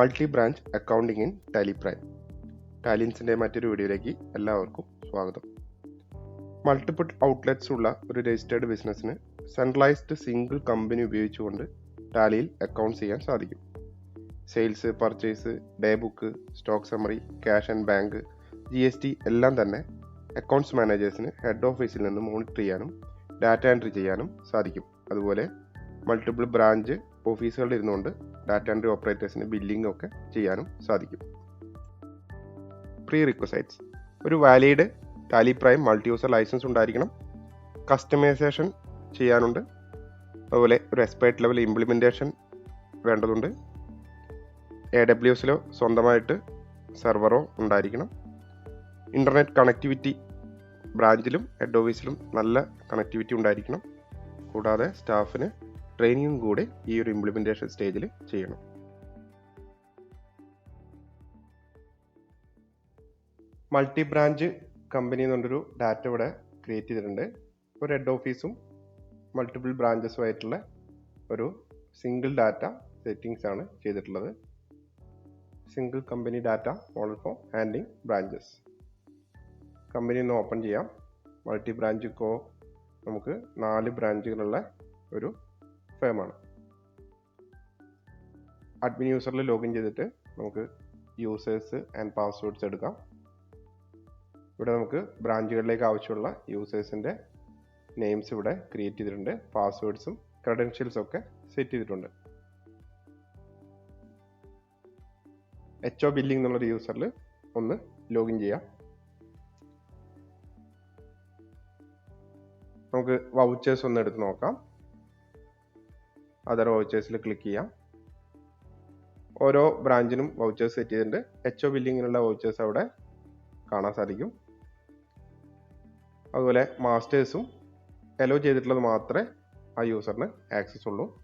Multi branch accounting in Tally prime ടാലിൻസിന്റെ മറ്റൊരു വീഡിയോയിലേക്ക് എല്ലാവർക്കും സ്വാഗതം. മൾട്ടിപ്പിൾ ഔട്ട്ലെറ്റ്സ് ഉള്ള ഒരു രജിസ്റ്റേർഡ് ബിസിനസ്സിന് സെൻട്രലൈസ്ഡ് സിംഗിൾ കമ്പനി ഉപയോഗിച്ചുകൊണ്ട് ടാലിയിൽ അക്കൗണ്ട് ചെയ്യാൻ സാധിക്കും. Sales purchase day book stock summary cash and bank G S T എല്ലാം തന്നെ അക്കൗണ്ട്സ് മാനേജേഴ്സിന് ഹെഡ് ഓഫീസിൽ നിന്ന് മോണിറ്റർ ചെയ്യാനും ഡാറ്റ എൻട്രി ചെയ്യാനും സാധിക്കും. അതുപോലെ മൾട്ടിപ്പിൾ ബ്രാഞ്ച് ഓഫീസുകളിൽ ഇരുന്നുകൊണ്ട് ഡാറ്റ എൻട്രി ഓപ്പറേറ്റേഴ്സിന് ബില്ലിംഗ് ഒക്കെ ചെയ്യാനും സാധിക്കും. പ്രീ റിക്വസൈറ്റ്സ് ഒരു valid Tally prime multi user licence ഉണ്ടായിരിക്കണം. കസ്റ്റമൈസേഷൻ ചെയ്യാനുണ്ട്. അതുപോലെ ഒരു എക്സ്പേർട്ട് ലെവൽ ഇംപ്ലിമെന്റേഷൻ വേണ്ടതുണ്ട്. എ ഡബ്ല്യു എസിലോ സ്വന്തമായിട്ട് സെർവറോ ഉണ്ടായിരിക്കണം. ഇന്റർനെറ്റ് കണക്ടിവിറ്റി ബ്രാഞ്ചിലും ഹെഡ് ഓഫീസിലും നല്ല കണക്ടിവിറ്റി ഉണ്ടായിരിക്കണം. കൂടാതെ സ്റ്റാഫിന് ട്രെയിനിങ്ങും കൂടെ ഈ ഒരു ഇംപ്ലിമെന്റേഷൻ സ്റ്റേജിൽ ചെയ്യണം. മൾട്ടി ബ്രാഞ്ച് കമ്പനി എന്നുള്ളൊരു ഡാറ്റ ഇവിടെ ക്രിയേറ്റ് ചെയ്തിട്ടുണ്ട്. ഒരു ഹെഡ് ഓഫീസും മൾട്ടിപ്പിൾ ബ്രാഞ്ചസും ആയിട്ടുള്ള ഒരു സിംഗിൾ ഡാറ്റ സെറ്റിങ്സ് ആണ് ചെയ്തിട്ടുള്ളത്. Single company data model form handing branches company ഒന്ന് ഓപ്പൺ ചെയ്യാം. മൾട്ടി ബ്രാഞ്ച് കോ നമുക്ക് നാല് ബ്രാഞ്ചുകളുള്ള ഒരു ഫേമാണ് അഡ്മിൻ യൂസറിൽ ലോഗിൻ ചെയ്തിട്ട് നമുക്ക് യൂസേഴ്സ് ആൻഡ് പാസ്വേഡ്സ് എടുക്കാം. ഇവിടെ നമുക്ക് ബ്രാഞ്ചുകളിലേക്ക് ആവശ്യമുള്ള യൂസേഴ്സിന്റെ നെയിംസ് ഇവിടെ ക്രിയേറ്റ് ചെയ്തിട്ടുണ്ട്. പാസ്വേഡ്സും ക്രെഡൻഷ്യൽസും ഒക്കെ സെറ്റ് ചെയ്തിട്ടുണ്ട്. എച്ച് ഒ ബില്ലിംഗ് എന്നുള്ളൊരു യൂസറിൽ ഒന്ന് ലോഗിൻ ചെയ്യാം. നമുക്ക് വൗച്ചേഴ്സ് ഒന്ന് എടുത്ത് നോക്കാം. അതർ വൗച്ചേഴ്സിൽ ക്ലിക്ക് ചെയ്യാം. ഓരോ ബ്രാഞ്ചിനും വൗച്ചേഴ്സ് സെറ്റ് ചെയ്തിട്ടുണ്ട്. എച്ച് ഒ ബില്ലിങ്ങിനുള്ള വൗച്ചേഴ്സ് അവിടെ കാണാൻ സാധിക്കും. അതുപോലെ മാസ്റ്റേഴ്സും അലോ ചെയ്തിട്ടുള്ളത് മാത്രമേ ആ യൂസറിന് ആക്സസ് ഉള്ളൂ.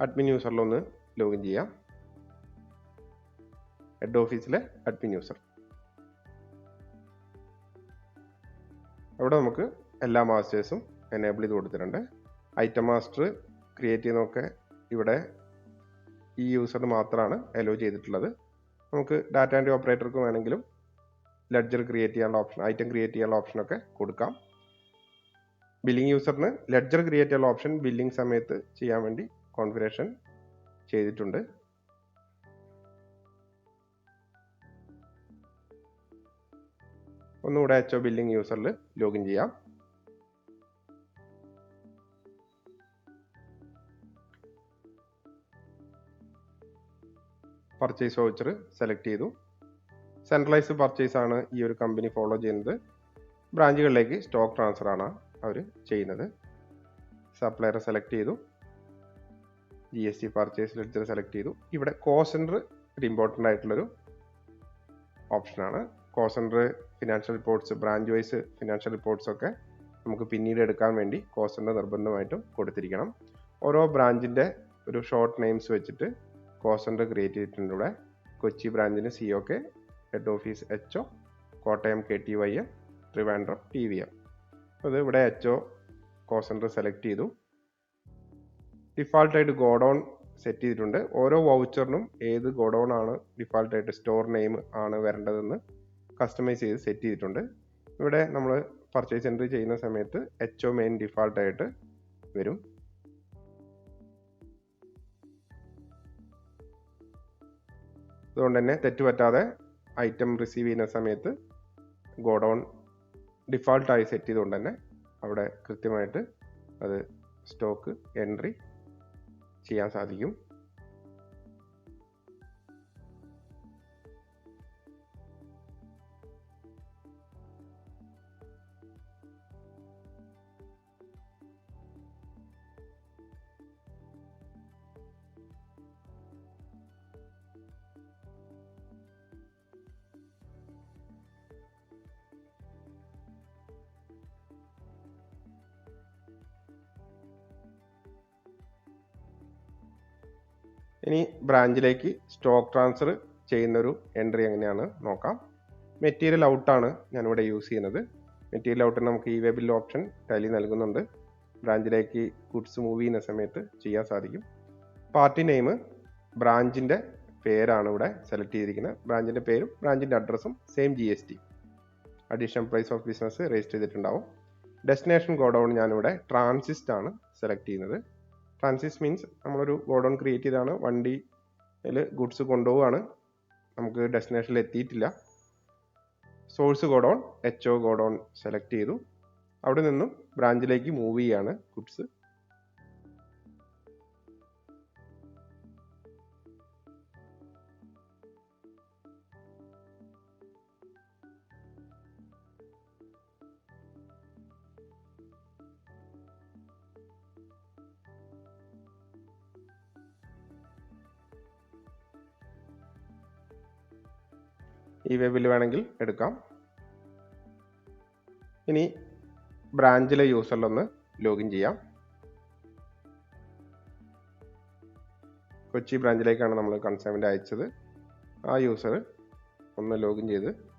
അഡ്മിൻ യൂസറിലൊന്ന് ലോഗിൻ ചെയ്യാം. ഹെഡ് ഓഫീസിലെ അഡ്മിൻ യൂസർ അവിടെ നമുക്ക് എല്ലാ മാസ്റ്റേഴ്സും എനേബിൾ ചെയ്ത് കൊടുത്തിട്ടുണ്ട്. ഐറ്റം മാസ്റ്റർ ക്രിയേറ്റ് ചെയ്യുന്നതൊക്കെ ഇവിടെ ഈ യൂസറിന് മാത്രമാണ് അലോ ചെയ്തിട്ടുള്ളത്. നമുക്ക് ഡാറ്റ ആൻഡ് ഓപ്പറേറ്റർക്ക് വേണമെങ്കിലും ലെഡ്ജർ ക്രിയേറ്റ് ചെയ്യാനുള്ള ഓപ്ഷൻ ഐറ്റം ക്രിയേറ്റ് ചെയ്യാനുള്ള ഓപ്ഷനൊക്കെ കൊടുക്കാം. ബില്ലിംഗ് യൂസറിന് ലെഡ്ജർ ക്രിയേറ്റ് ചെയ്യാനുള്ള ഓപ്ഷൻ ബില്ലിംഗ് സമയത്ത് ചെയ്യാൻ വേണ്ടി കോൺഫിഗറേഷൻ ചെയ്തിട്ടുണ്ട്. ഒന്നുകൂടെ എച്ച് ഒ ബില്ലിംഗ് യൂസറിൽ ലോഗിൻ ചെയ്യാം. പർച്ചേസ് വൗച്ചർ സെലക്ട് ചെയ്തു. സെൻട്രലൈസ് പർച്ചേസ് ആണ് ഈ ഒരു കമ്പനി ഫോളോ ചെയ്യുന്നത്. ബ്രാഞ്ചുകളിലേക്ക് സ്റ്റോക്ക് ട്രാൻസ്ഫർ ആണ് അവർ ചെയ്യുന്നത്. സപ്ലയർ സെലക്ട് ചെയ്തു. G S T purchase ledger select ചെയ്തു. ഇവിടെ കോ സെന്റർ ഒരു ഇമ്പോർട്ടന്റ് ആയിട്ടുള്ളൊരു ഓപ്ഷനാണ് കോ centre financial reports branch wise financial reports ഒക്കെ നമുക്ക് പിന്നീട് എടുക്കാൻ വേണ്ടി കോ സെന്റർ നിർബന്ധമായിട്ടും കൊടുത്തിരിക്കണം. ഓരോ ബ്രാഞ്ചിന്റെ ഒരു ഷോർട്ട് നെയിംസ് വെച്ചിട്ട് കോ സെന്റർ ക്രിയേറ്റ് ചെയ്തിട്ടുണ്ട് ഇവിടെ. Kochi ബ്രാഞ്ചിന് C O K head office H O Kottayam K T Y M Trivandrum T V M അത് ഇവിടെ എച്ച് ഒ കോ സെന്റർ സെലക്ട് ചെയ്തു ഡിഫാൾട്ടായിട്ട് ഗോഡൗൺ സെറ്റ് ചെയ്തിട്ടുണ്ട്. ഓരോ വൗച്ചറിനും ഏത് ഗോഡൗൺ ആണ് ഡിഫാൾട്ടായിട്ട് സ്റ്റോർ നെയിം ആണ് വരേണ്ടതെന്ന് കസ്റ്റമൈസ് ചെയ്ത് സെറ്റ് ചെയ്തിട്ടുണ്ട്. ഇവിടെ നമ്മൾ പർച്ചേസ് എൻട്രി ചെയ്യുന്ന സമയത്ത് എച്ച് ഒ മെയിൻ ഡിഫാൾട്ടായിട്ട് വരും. അതുകൊണ്ട് തന്നെ തെറ്റ് പറ്റാതെ ഐറ്റം റിസീവ് ചെയ്യുന്ന സമയത്ത് ഗോഡൗൺ ഡിഫാൾട്ടായി സെറ്റ് ചെയ്തുകൊണ്ട് തന്നെ അവിടെ കൃത്യമായിട്ട് അത് സ്റ്റോക്ക് എൻട്രി ചെയ്യാൻ സാധിക്കും. ഇനി ബ്രാഞ്ചിലേക്ക് സ്റ്റോക്ക് ട്രാൻസ്ഫർ ചെയ്യുന്നൊരു എൻട്രി എങ്ങനെയാണ് നോക്കാം. മെറ്റീരിയൽ ഔട്ടാണ് ഞാനിവിടെ യൂസ് ചെയ്യുന്നത്. മെറ്റീരിയൽ ഔട്ടിന് നമുക്ക് ഈ വെബിൽ ഓപ്ഷൻ ടാലി നൽകുന്നുണ്ട്. ബ്രാഞ്ചിലേക്ക് ഗുഡ്സ് മൂവ് ചെയ്യുന്ന സമയത്ത് ചെയ്യാൻ സാധിക്കും. പാർട്ടി നെയിം ബ്രാഞ്ചിന്റെ പേരാണ് ഇവിടെ സെലക്ട് ചെയ്തിരിക്കുന്നത്. ബ്രാഞ്ചിന്റെ പേരും ബ്രാഞ്ചിന്റെ അഡ്രസ്സും same G S T additional place of business register ചെയ്തിട്ടുണ്ടാവും. ഡെസ്റ്റിനേഷൻ ഗോഡൗൺ ഞാനിവിടെ ട്രാൻസിസ്റ്റ് ആണ് സെലക്ട് ചെയ്യുന്നത്. ട്രാൻസിസ്റ്റ് മീൻസ് നമ്മളൊരു ഗോഡൗൺ ക്രിയേറ്റ് ചെയ്താണ്. വണ്ടിയിൽ ഗുഡ്സ് കൊണ്ടുപോവാണ്. നമുക്ക് ഡെസ്റ്റിനേഷനിൽ എത്തിയിട്ടില്ല. Source godown H O godown select ചെയ്തു. അവിടെ നിന്നും ബ്രാഞ്ചിലേക്ക് മൂവ് ചെയ്യാണ് ഗുഡ്സ് ഈ വെബിൽ വേണമെങ്കിൽ എടുക്കാം. ഇനി ബ്രാഞ്ചിലെ യൂസറിലൊന്ന് ലോഗിൻ ചെയ്യാം. കൊച്ചി ബ്രാഞ്ചിലേക്കാണ് നമ്മൾ കൺസേമെന്റ് അയച്ചത്. ആ യൂസർ ഒന്ന് ലോഗിൻ ചെയ്ത്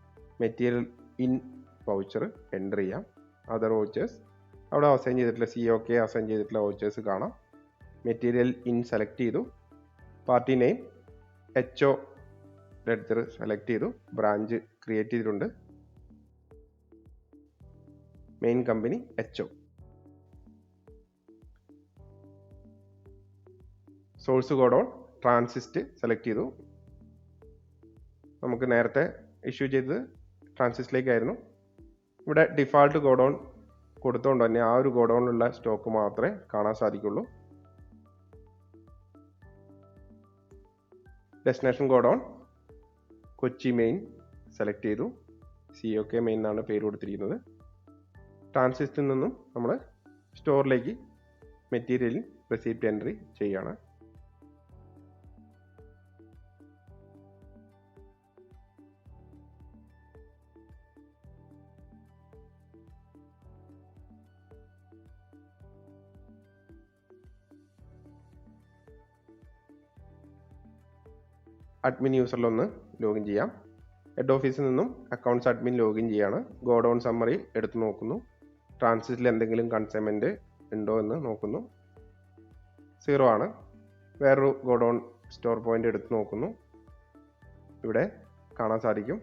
മെറ്റീരിയൽ ഇൻ വൗച്ചർ എന്റർ ചെയ്യാം. Other vouchers. അവിടെ അസൈൻ ചെയ്തിട്ടുള്ള സി ഒ കെ അസൈൻ ചെയ്തിട്ടുള്ള വൗച്ചേഴ്സ് കാണാം. മെറ്റീരിയൽ ഇൻ സെലക്ട് ചെയ്തു. Party name H O ledger select ചെയ്തു. ബ്രാഞ്ച് ക്രിയേറ്റ് ചെയ്തിട്ടുണ്ട്. Main company H O source godown transit select ചെയ്തു. നമുക്ക് നേരത്തെ ഇഷ്യൂ ചെയ്തത് ട്രാൻസിസ്റ്റിലേക്കായിരുന്നു ഇവിടെ ഡിഫാൾട്ട് ഗോഡൗൺ കൊടുത്തുകൊണ്ട് തന്നെ ആ ഒരു ഗോഡൗണിലുള്ള സ്റ്റോക്ക് മാത്രമേ കാണാൻ സാധിക്കുള്ളൂ. Destination godown Kochi main select ചെയ്തു. സി ഒ കെ മെയിൻ എന്നാണ് പേര് കൊടുത്തിരിക്കുന്നത്. ട്രാൻസിസ്റ്റിൽ നിന്നും നമ്മൾ സ്റ്റോറിലേക്ക് മെറ്റീരിയലിൽ റെസിപ്റ്റ് എൻട്രി ചെയ്യാണ് അഡ്മിൻ യൂസറിലൊന്ന് ലോഗിൻ ചെയ്യാം. ഹെഡ് ഓഫീസിൽ നിന്നും അക്കൗണ്ട്സ് അഡ്മിൻ ലോഗിൻ ചെയ്യാണ്. ഗോഡൗൺ സമ്മറി എടുത്തു നോക്കുന്നു. ട്രാൻസിറ്റിൽ എന്തെങ്കിലും കൺസൈൻമെന്റ് ഉണ്ടോ എന്ന് നോക്കുന്നു. സീറോ ആണ്. വേറൊരു ഗോഡൗൺ സ്റ്റോർ പോയിന്റ് എടുത്ത് നോക്കുന്നു. ഇവിടെ കാണാൻ സാധിക്കും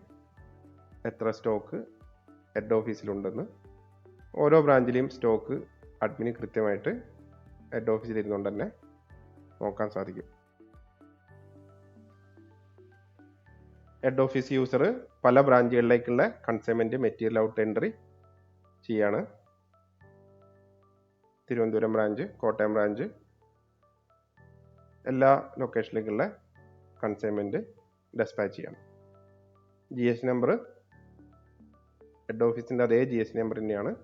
എത്ര സ്റ്റോക്ക് ഹെഡ് ഓഫീസിലുണ്ടെന്ന് ഓരോ ബ്രാഞ്ചിലെയും സ്റ്റോക്ക് അഡ്മിന് കൃത്യമായിട്ട് ഹെഡ് ഓഫീസിലിരുന്നുകൊണ്ട് തന്നെ നോക്കാൻ സാധിക്കും. ഹെഡ് ഓഫീസ് യൂസർ പല ബ്രാഞ്ചുകളിലേക്കുള്ള കൺസൈൻമെന്റ് മെറ്റീരിയൽ ഔട്ട് എൻട്രി ചെയ്യാണ്. തിരുവനന്തപുരം ബ്രാഞ്ച് കോട്ടയം ബ്രാഞ്ച് എല്ലാ ലൊക്കേഷനിലേക്കുള്ള കൺസൈൻമെന്റ് ഡെസ്പാച്ച് ചെയ്യണം. ജി എസ് നമ്പർ ഹെഡ് ഓഫീസിന്റെ അതേ ജി എസ് നമ്പർ തന്നെയാണ്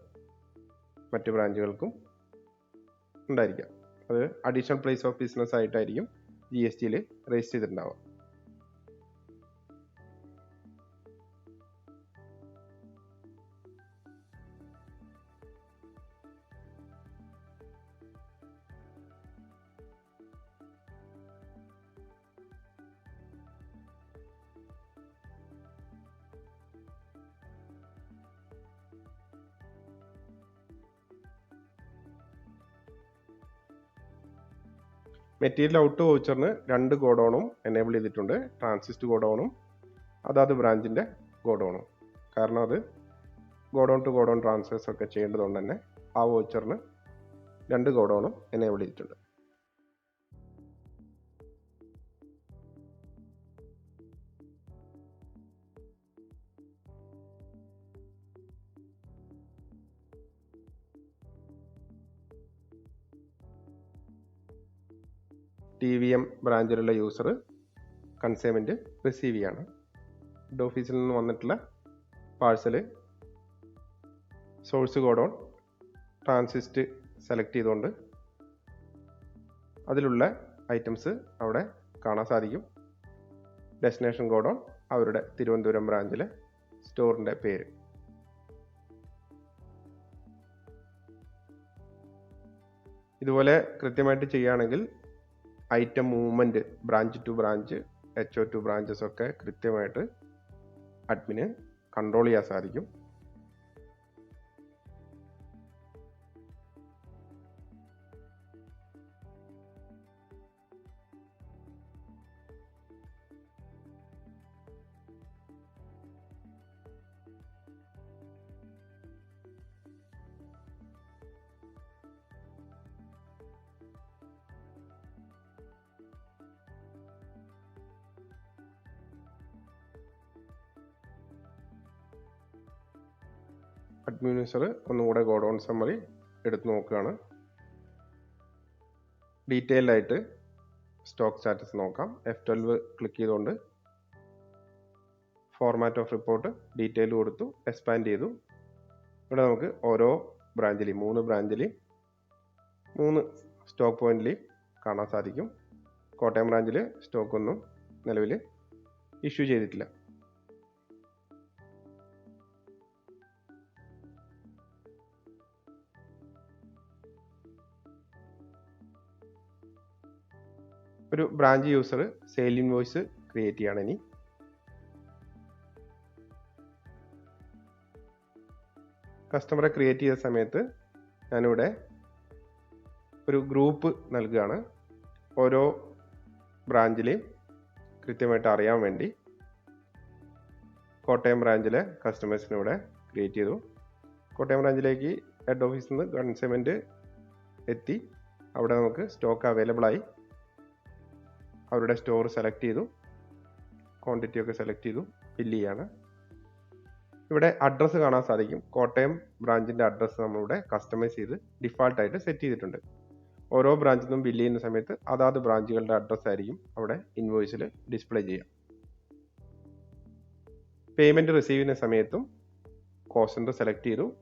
മറ്റു ബ്രാഞ്ചുകൾക്കും ഉണ്ടായിരിക്കുക. അത് അഡീഷണൽ പ്ലേസ് ഓഫ് ബിസിനസ് ആയിട്ടായിരിക്കും ജി എസ് ടിയിൽ രജിസ്റ്റർ ചെയ്തിട്ടുണ്ടാവുക. മെറ്റീരിയൽ ഔട്ട് വൗച്ചറിന് രണ്ട് ഗോഡൗണും എനേബിൾ ചെയ്തിട്ടുണ്ട്. ട്രാൻസിസ്റ്റ് ഗോഡൗണും അതാത് ബ്രാഞ്ചിന്റെ ഗോഡൗണും. കാരണം അത് ഗോഡൗൺ ടു ഗോഡൗൺ ട്രാൻസ്ഫേഴ്സ് ഒക്കെ ചെയ്യേണ്ടതുകൊണ്ട് തന്നെ ആ വൗച്ചറിന് രണ്ട് ഗോഡൗണും എനേബിൾ ചെയ്തിട്ടുണ്ട്. ടി വി എം ബ്രാഞ്ചിലുള്ള യൂസർ കൺസേമെന്റ് റിസീവ് ചെയ്യാണ്. ഹെഡ് ഓഫീസിൽ നിന്ന് വന്നിട്ടുള്ള parcel source godown transit select ചെയ്തുകൊണ്ട് അതിലുള്ള ഐറ്റംസ് അവിടെ കാണാൻ സാധിക്കും. ഡെസ്റ്റിനേഷൻ ഗോഡൗൺ അവരുടെ തിരുവനന്തപുരം ബ്രാഞ്ചിലെ സ്റ്റോറിന്റെ പേര്. ഇതുപോലെ കൃത്യമായിട്ട് ചെയ്യുകയാണെങ്കിൽ item movement branch to branch H O to branches ഒക്കെ കൃത്യമായിട്ട് അഡ്മിന് കൺട്രോൾ ചെയ്യാൻ സാധിക്കും. അഡ്മിനിസ്റ്റർ ഒന്നുകൂടെ ഗോഡൗൺ സമ്മറി എടുത്ത് നോക്കുകയാണ്. ഡീറ്റെയിൽ ആയിട്ട് സ്റ്റോക്ക് സ്റ്റാറ്റസ് നോക്കാം. എഫ് ട്വൽവ് ക്ലിക്ക് ചെയ്തുകൊണ്ട് ഫോർമാറ്റ് ഓഫ് റിപ്പോർട്ട് ഡീറ്റെയിൽ കൊടുത്തു എക്സ്പാൻഡ് ചെയ്തു. ഇവിടെ നമുക്ക് ഓരോ ബ്രാഞ്ചിലെയും മൂന്ന് ബ്രാഞ്ചിലെയും മൂന്ന് സ്റ്റോക്ക് പോയിന്റിൽ കാണാൻ സാധിക്കും. കോട്ടയം ബ്രാഞ്ചിൽ സ്റ്റോക്കൊന്നും നിലവിൽ ഇഷ്യൂ ചെയ്തിട്ടില്ല. ഒരു branch user sale invoice create ചെയ്യണം ഇനി. കസ്റ്റമറെ ക്രിയേറ്റ് ചെയ്ത സമയത്ത് ഞാനിവിടെ ഒരു ഗ്രൂപ്പ് നൽകുകയാണ്. ഓരോ ബ്രാഞ്ചിലെയും കൃത്യമായിട്ട് അറിയാൻ വേണ്ടി കോട്ടയം ബ്രാഞ്ചിലെ കസ്റ്റമേഴ്സിനെ ഇവിടെ ക്രിയേറ്റ് ചെയ്തു. കോട്ടയം ബ്രാഞ്ചിലേക്ക് ഹെഡ് ഓഫീസിൽ നിന്ന് കൺസ്യൂമെന്റ് എത്തി. അവിടെ നമുക്ക് സ്റ്റോക്ക് അവൈലബിൾ ആയി. അവരുടെ സ്റ്റോർ സെലക്ട് ചെയ്തു. ക്വാണ്ടിറ്റി ഒക്കെ സെലക്ട് ചെയ്തു. ഫില്ല് ചെയ്യാണ്. ഇവിടെ അഡ്രസ്സ് കാണാൻ സാധിക്കും. കോട്ടയം ബ്രാഞ്ചിന്റെ അഡ്രസ്സ് നമ്മളിവിടെ കസ്റ്റമൈസ് ചെയ്ത് ഡിഫാൾട്ടായിട്ട് സെറ്റ് ചെയ്തിട്ടുണ്ട്. ഓരോ ബ്രാഞ്ചിൽ നിന്നും ബില്ല് ചെയ്യുന്ന സമയത്ത് അതാത് ബ്രാഞ്ചുകളുടെ അഡ്രസ്സ് ആയിരിക്കും അവിടെ ഇൻവോയ്സിൽ ഡിസ്പ്ലേ ചെയ്യുക പേയ്മെന്റ് റിസീവ് ചെയ്യുന്ന സമയത്തും കോസ്റ്റ് സെലക്ട് ചെയ്തു.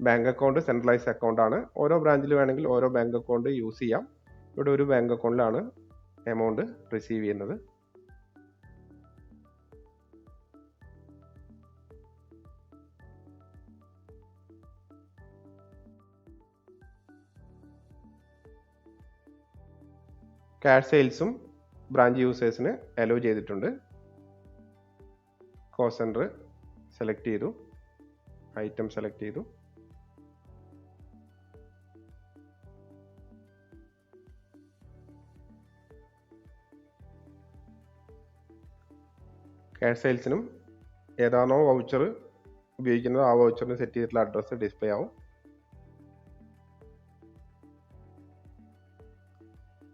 ബാങ്ക് അക്കൗണ്ട് സെൻട്രലൈസ് അക്കൗണ്ട് ആണ്. ഓരോ ബ്രാഞ്ചിൽ വേണമെങ്കിൽ ഓരോ ബാങ്ക് അക്കൗണ്ട് യൂസ് ചെയ്യാം. ഇവിടെ ഒരു ബാങ്ക് അക്കൗണ്ടിലാണ് എമൗണ്ട് റിസീവ് ചെയ്യുന്നത്. ക്യാഷ് സെയിൽസും ബ്രാഞ്ച് യൂസേഴ്സിന് അലോ ചെയ്തിട്ടുണ്ട്. കോസ്റ്റ് സെന്റർ സെലക്ട് ചെയ്തു. ഐറ്റം സെലക്ട് ചെയ്തു. ക്യാഷ് സെയിൽസിനും ഏതാണോ വൗച്ചർ ഉപയോഗിക്കുന്നത് ആ വൗച്ചറിന് സെറ്റ് ചെയ്തിട്ടുള്ള അഡ്രസ്സ് ഡിസ്പ്ലേ ആവും.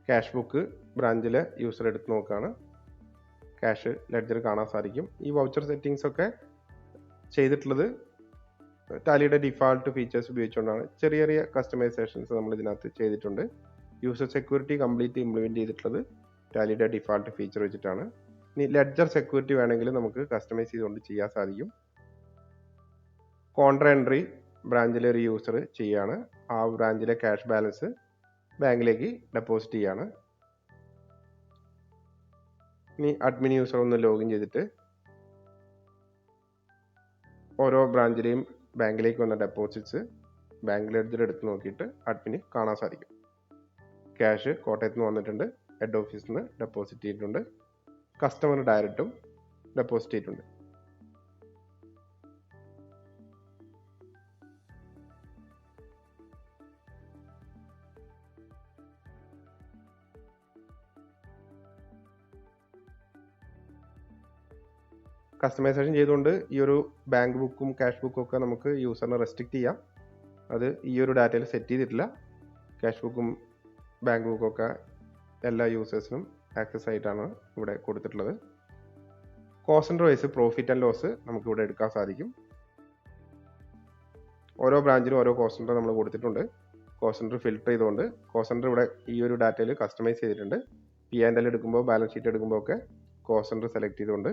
ക്യാഷ് ബുക്ക് ബ്രാഞ്ചിലെ യൂസർ എടുത്ത് നോക്കുകയാണ്. ക്യാഷ് ലെഡ്ജർ കാണാൻ സാധിക്കും. ഈ വൗച്ചർ സെറ്റിങ്സ് ഒക്കെ ചെയ്തിട്ടുള്ളത് ടാലിയുടെ ഡിഫാൾട്ട് ഫീച്ചേഴ്സ് ഉപയോഗിച്ചുകൊണ്ടാണ്. ചെറിയ ചെറിയ കസ്റ്റമൈസേഷൻസ് നമ്മൾ ഇതിനകത്ത് ചെയ്തിട്ടുണ്ട്. യൂസർ സെക്യൂരിറ്റി കംപ്ലീറ്റ് ഇംപ്ലിമെന്റ് ചെയ്തിട്ടുള്ളത് ടാലിയുടെ ഡിഫാൾട്ട് ഫീച്ചർ വെച്ചിട്ടാണ്. ലെഡ്ജർ സെക്യൂരിറ്റി വേണമെങ്കിൽ നമുക്ക് കസ്റ്റമൈസ് ചെയ്തുകൊണ്ട് ചെയ്യാൻ സാധിക്കും. കോൺട്ര എൻട്രി ബ്രാഞ്ചിലെ ഒരു യൂസർ ചെയ്യാണ്. ആ ബ്രാഞ്ചിലെ ക്യാഷ് ബാലൻസ് ബാങ്കിലേക്ക് ഡെപ്പോസിറ്റ് ചെയ്യാണ്. ഇനി അഡ്മിൻ യൂസർ ഒന്ന് ലോഗിൻ ചെയ്തിട്ട് ഓരോ ബ്രാഞ്ചിലെയും ബാങ്കിലേക്ക് വന്ന ഡെപ്പോസിറ്റ്സ് ബാങ്കിൽ ലെഡ്ജർ എടുത്ത് നോക്കിയിട്ട് അഡ്മിന് കാണാൻ സാധിക്കും. ക്യാഷ് കോട്ടയത്ത് നിന്ന് വന്നിട്ടുണ്ട്. ഹെഡ് ഓഫീസിൽ നിന്ന് ഡെപ്പോസിറ്റ് ചെയ്തിട്ടുണ്ട്. കസ്റ്റമർ ഡയറക്റ്റും ഡെപ്പോസിറ്റ് ചെയ്തിട്ടുണ്ട്. കസ്റ്റമൈസേഷൻ ചെയ്തുകൊണ്ട് ഈ ഒരു ബാങ്ക് ബുക്കും ക്യാഷ് ബുക്കും ഒക്കെ നമുക്ക് യൂസറിനെ റെസ്ട്രിക്ട് ചെയ്യാം. അത് ഈ ഒരു ഡാറ്റയിൽ സെറ്റ് ചെയ്തിട്ടില്ല. ക്യാഷ് ബുക്കും ബാങ്ക് ബുക്കും ഒക്കെ എല്ലാ യൂസേഴ്സിനും ആക്സസ് ആയിട്ടാണ് ഇവിടെ കൊടുത്തിട്ടുള്ളത്. Cost centre wise profit and loss നമുക്കിവിടെ എടുക്കാൻ സാധിക്കും. ഓരോ ബ്രാഞ്ചിലും ഓരോ കോസന്റർ നമ്മൾ കൊടുത്തിട്ടുണ്ട്. കോസന്റർ ഫിൽട്ടർ ചെയ്തുകൊണ്ട് കോസന്റർ ഇവിടെ ഈ ഒരു ഡാറ്റയിൽ കസ്റ്റമൈസ് ചെയ്തിട്ടുണ്ട്. പി ആൻഡ് എൽ എടുക്കുമ്പോൾ ബാലൻസ് ഷീറ്റ് എടുക്കുമ്പോൾ ഒക്കെ കോസന്റർ സെലക്ട് ചെയ്തുകൊണ്ട്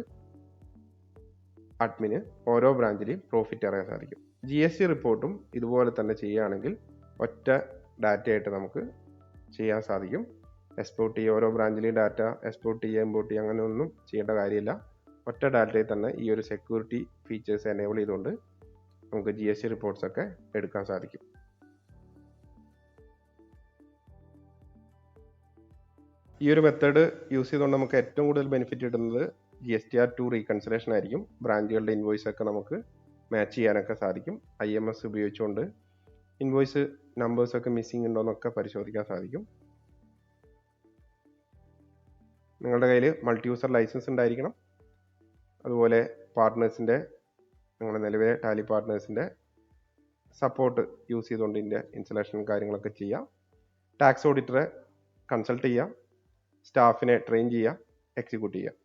അഡ്മിന് ഓരോ ബ്രാഞ്ചിലെയും പ്രോഫിറ്റ് അറിയാൻ സാധിക്കും. ജി എസ് ടി റിപ്പോർട്ടും ഇതുപോലെ തന്നെ ചെയ്യുകയാണെങ്കിൽ ഒറ്റ ഡാറ്റയായിട്ട് നമുക്ക് ചെയ്യാൻ സാധിക്കും. എക്സ്പോർട്ട് ചെയ്യുക ഓരോ ബ്രാഞ്ചിലെയും ഡാറ്റ എക്സ്പോർട്ട് ചെയ്യുക ഇമ്പോർട്ട് ചെയ്യുക അങ്ങനെ ഒന്നും ചെയ്യേണ്ട കാര്യമില്ല. ഒറ്റ ഡാറ്റയിൽ തന്നെ ഈ ഒരു സെക്യൂരിറ്റി ഫീച്ചേഴ്സ് എനേബിൾ ചെയ്തുകൊണ്ട് നമുക്ക് ജി എസ് ടി റിപ്പോർട്ട്സ് ഒക്കെ എടുക്കാൻ സാധിക്കും. ഈ ഒരു മെത്തേഡ് യൂസ് ചെയ്തുകൊണ്ട് നമുക്ക് ഏറ്റവും കൂടുതൽ ബെനിഫിറ്റ് കിട്ടുന്നത് G S T R two reconciliation ആയിരിക്കും. ബ്രാഞ്ചുകളുടെ ഇൻവോയ്സ് ഒക്കെ നമുക്ക് മാച്ച് ചെയ്യാനൊക്കെ സാധിക്കും. ഐ എം എസ് ഉപയോഗിച്ചുകൊണ്ട് ഇൻവോയ്സ് നമ്പേഴ്സ് ഒക്കെ മിസ്സിംഗ് ഉണ്ടോ എന്നൊക്കെ പരിശോധിക്കാൻ സാധിക്കും. നിങ്ങളുടെ കയ്യിൽ മൾട്ടി യൂസർ ലൈസൻസ് ഉണ്ടായിരിക്കണം. അതുപോലെ പാർട്ട്നേഴ്സിന്റെ നിങ്ങളുടെ നിലവിലെ ടാലി പാർട്ട്നേഴ്സിന്റെ സപ്പോർട്ട് യൂസ് ചെയ്തുകൊണ്ട് ഇതിന്റെ ഇൻസ്റ്റലേഷൻ കാര്യങ്ങളൊക്കെ ചെയ്യാം. ടാക്സ് ഓഡിറ്ററെ കൺസൾട്ട് ചെയ്യാം. സ്റ്റാഫിനെ ട്രെയിൻ ചെയ്യാം. എക്സിക്യൂട്ട് ചെയ്യാം.